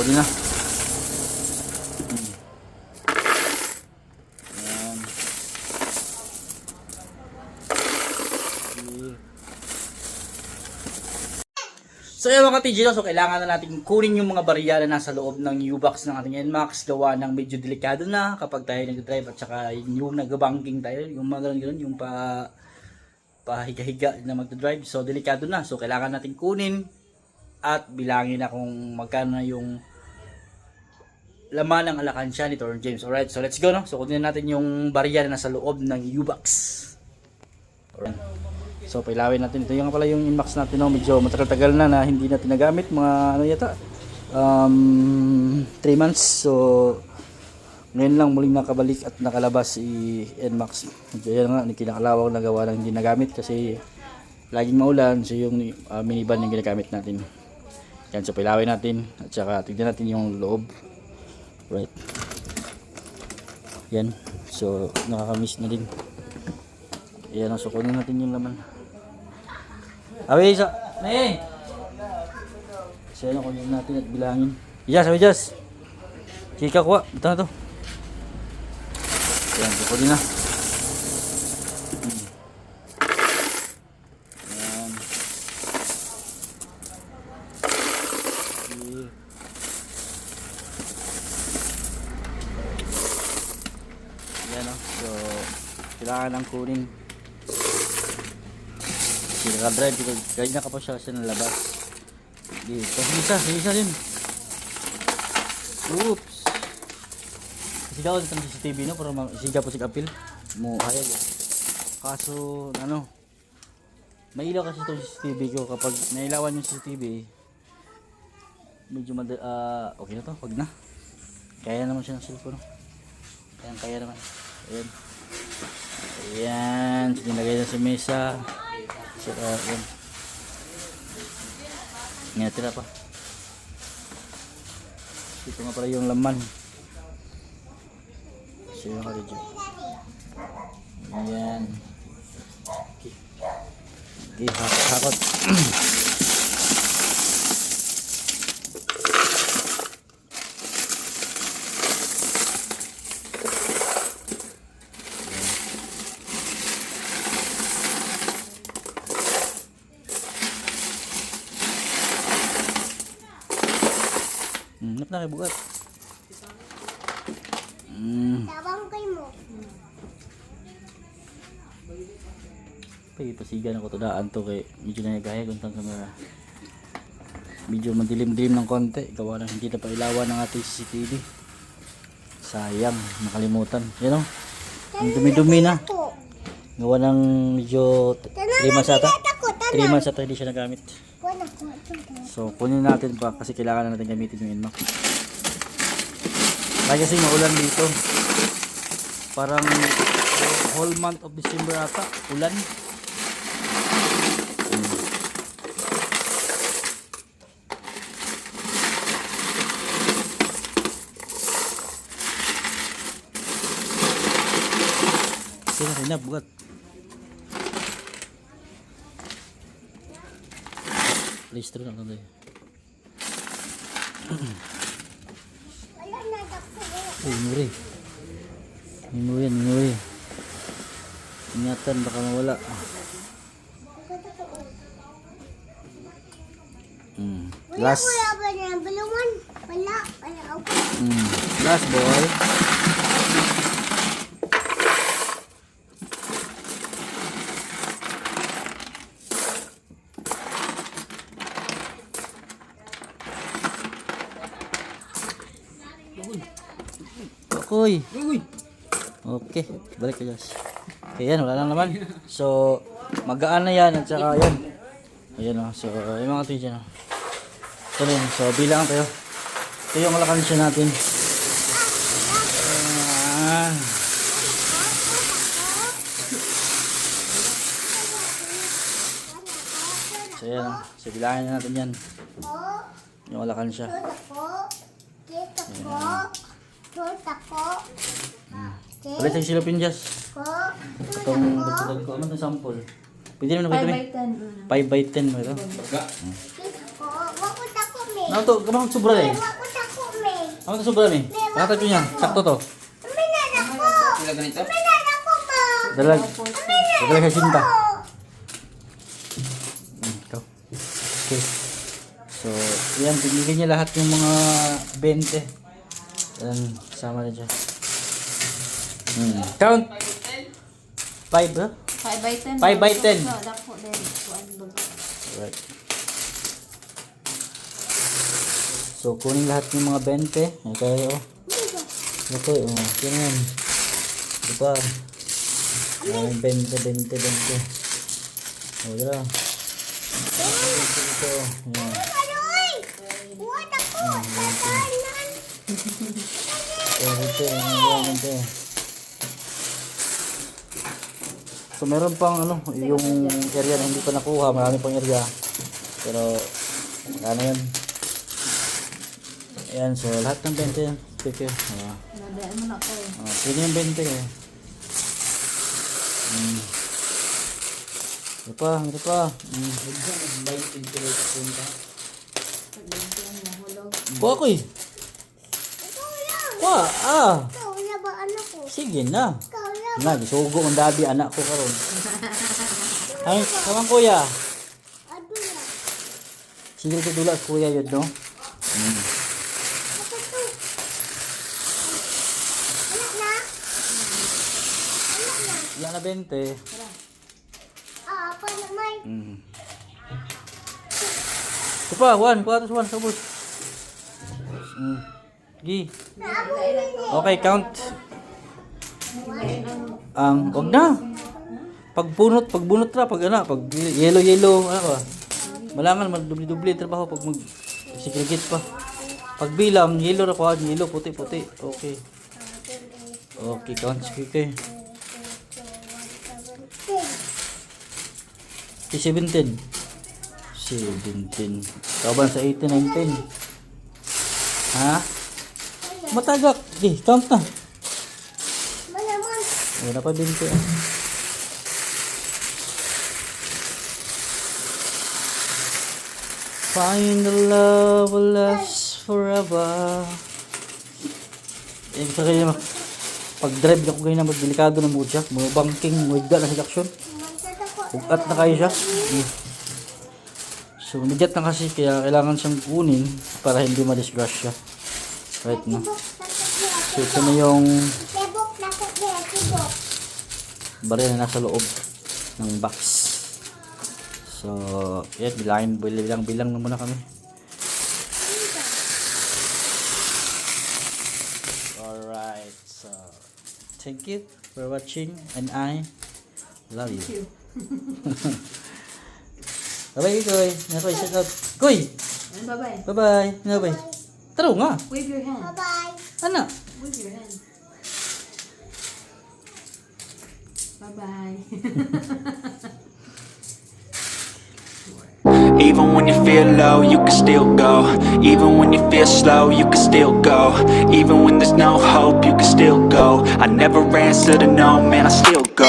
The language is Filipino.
Kunin na. So yun mga TG, so kailangan na natin kunin yung mga barya na nasa loob ng U-Box ng ating NMAX gawa ng medyo delikado na kapag tayo nag-drive at saka yung nag-banking tayo, yung mga ganun-ganun, yung pa pahiga-higa na magdadrive. So delikado na. So kailangan natin kunin at bilangin na kung magkano na yung laman ng alakansya ni Torn James. Alright, so let's go no. So kunin natin yung barya na nasa loob ng U-Box. Alright. So pailawin natin ito yung pala yung inbox natin no, medyo matagal-tagal na na hindi natin nagamit mga ano yata um 3 months. So ngayon lang muling nakabalik at nakalabas si NMAX. Medyo yan nga, kinakalawang na gawa ng hindi nagamit kasi laging maulan so yung uh, minivan yung ginagamit natin. Yan, so pilawin natin at saka tignan natin yung loob. Right. Yan. So nakakamiss na din. Yan, so kunin natin yung laman. Awi, isa. Ne! So yan, kunin natin at bilangin. Ijas, awi, Ijas. Chika kuha. Ito na to. Yan, so kunin na. Hmm. Yan. Okay. Yan o. So, kailangan ng kunin. Kasi naka-drive. dito. Kanina ka pa siya nalabas. Sige, kasi isa. Isa din. Oops. Sigaw dito ng CCTV no. Para sigaw po si Kapil. Mo hayag. Kaso, ano. May ilaw kasi itong CCTV ko. Kapag nailawan yung CCTV, medyo mad ah, okay na to. Wag na. Kaya naman siya ng cellphone. no? Ayan, kaya naman. Ayan. Ayan. So, nilagay na sa mesa. So, uh. Ngayon, tira pa. Ito nga pala yung laman. So, yung kalidyo. Ayan. Okay, hakot, na kay bugat. Hmm. Tabang kay mo. Pagi pasigan ako tudaan to kay medyo na nagaya kuntang kamera. Medyo madilim-dilim ng konti. Gawa na hindi na pailawan ng ating CCTV. Sayang, nakalimutan. Yan o. Ang dumi-dumi na. Gawa ng medyo 3 months ata. Ako, 3 months ata hindi siya nagamit. So, kunin natin pa kasi kailangan na natin gamitin yung Inmax. Kaya kasi maulan dito. Parang whole month of December ata, ulan. Hmm. Sino kaya bugat? Wala na Uy, muri. Minuri yan, minuri. Ingatan, baka mawala. Mm. Wala Last, ko ba na bulungan? Wala. Wala ako. mm. last ball. Akoy. Okay, balik ka Josh. Okay, yan, wala lang naman. So, magaan na yan at saka yan. Ayan o, so, yung mga ito dyan o. Ito na yun, so bilang kayo. Ito yung alakansya natin. Ah. So, yan o. So, bilangin na natin yan. Ako. Yung alakansya. Tut ako. Ako. Tut ako. Kit Balik sa silupin, Josh. ako. Tut Itong ako. dagdagan ko. Ano itong sample? Pwede naman na 5 pwede by 10. 5 by 10 mo ito. Ako. Wakot ako, me. Ano to? Gamang sobra eh. Wakot ako. Ano to sobra ni? Pakatag niya. Sakto to. May nanak ko. Sila ganito? May nanak ko ma. Dalag. Dalag sa sinta. Hmm, ito. Okay. So, yan. Pinili niya lahat yung mga 20. Yan. Sama na dyan. Hmm. Count. 5 ha? 5 by 10. 5 by 10. So, dako din. Kuan baga. Right. So, kunin lahat yung mga 20. Okay, oh. Ito, oh. Yan yan. Ito pa. Ay, 20, 20, 20. Oh, dala. Ito, yan. Aroy. What ako? Ito, yan, ito. So, meron pang ano, yung area na hindi pa nakuha. Marami pang area. Pero, ano yan. Ayan, so lahat ng 20 yan. Speaker. Oh. Nadaan mo na ko eh. Oh, sige yung 20 eh. Hmm. Ito pa, ito pa. Hmm. Pagbigyan mo hulog. Kuha ko eh. Kuha, ah. Ikaw na ba anak ko? Sige na. Ikaw. Na, gisugo ang dabi anak ko karon. Ay, tamang kuya. Ado lang. Sige ito dula kuya yun, no? Hmm. Anak na. Anak na. Na 20. Ah, apa naman? Hmm. Ito pa, 1. Kuha ito 1. Sabos. Hmm. Gi. Okay, count. Ang, wag na. Pagbunot, pagbunot ra, pag ano, pag yellow yellow, ano ba? Malangan magdubli-dubli trabaho pag mag segregate pa. Pag bilam, yellow ra kuha, yellow, puti, puti. Okay. Okay, count sige kay. Si 17. 17. Kaban sa 18, 19. Ha? Matagak. Di, count na. Malaman. Wala pa din ko. Find the love will last forever. Ibig sabihin mo, pag drive na ko ganyan na magdelikado ng mood siya, mga banking, mga na sa aksyon. Mansata ko. Ugat na kayo siya. Mm. So, midyat na kasi, kaya kailangan siyang kunin para hindi ma-disgrasya. Right na. So, ito na yung baril na nasa loob ng box. So, yan, bilangin, bilang, bilang na muna kami. Alright, so, thank you for watching and I love you. Bye-bye, Koy. Nakoy, shout out. Koy! Bye-bye. Bye-bye. Bye-bye. Taro nga. Ah. Wave your hand. Bye-bye. Ano? Wave your hand. Bye-bye. Even when you feel low, you can still go. Even when you feel slow, you can still go. Even when there's no hope, you can still go. I never answer to no, man, I still go.